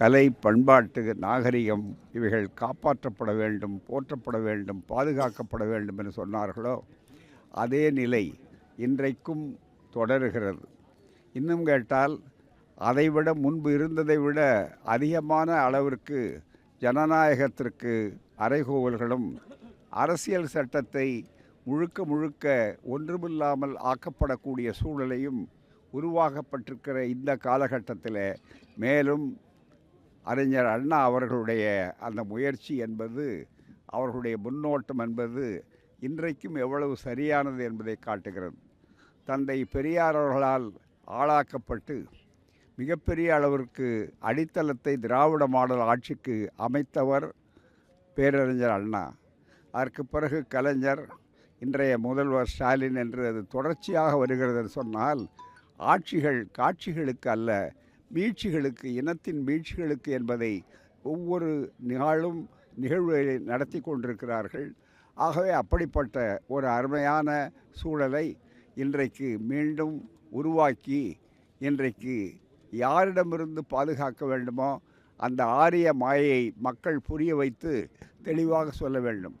கலை பண்பாட்டு நாகரிகம் இவைகள் காப்பாற்றப்பட வேண்டும் போற்றப்பட வேண்டும் பாதுகாக்கப்பட வேண்டும் என்று சொன்னார்களோ அதே நிலை இன்றைக்கும் தொடருகிறது. இன்னும் கேட்டால் அதைவிட முன்பு இருந்ததை விட அதிகமான அளவிற்கு ஜனநாயகத்திற்கு அறைகோவல்களும் அரசியல் சட்டத்தை முழுக்க முழுக்க ஒன்றுமில்லாமல் ஆக்கப்படக்கூடிய சூழலையும் உருவாக்கப்பட்டிருக்கிற இந்த காலகட்டத்தில் மேலும் அறிஞர் அண்ணா அவர்களுடைய அந்த முயற்சி என்பது அவர்களுடைய முன்னோட்டம் என்பது இன்றைக்கும் எவ்வளவு சரியானது என்பதை காட்டுகிறது. தந்தை பெரியார் அவர்களால் ஆளாக்கப்பட்டு மிகப்பெரிய அளவிற்கு அடித்தளத்தை திராவிட மாடல் ஆட்சிக்கு அமைத்தவர் பேரறிஞர் அண்ணா. அதற்கு பிறகு கலைஞர் இன்றைய முதல்வர் ஸ்டாலின் என்று அது தொடர்ச்சியாக வருகிறது சொன்னால் ஆட்சிகள் காட்சிகளுக்கு அல்ல வீழ்ச்சிகளுக்கு இனத்தின் வீழ்ச்சிகளுக்கு என்பதை ஒவ்வொரு நாளும் நிகழ்வுகளை நடத்தி கொண்டிருக்கிறார்கள். ஆகவே அப்படிப்பட்ட ஒரு அருமையான சூழலை இன்றைக்கு மீண்டும் உருவாக்கி இன்றைக்கு யாரிடமிருந்து பாதுகாக்க வேண்டுமோ அந்த ஆரிய மாயை மக்கள் புரிய வைத்து தெளிவாக சொல்ல வேண்டும்.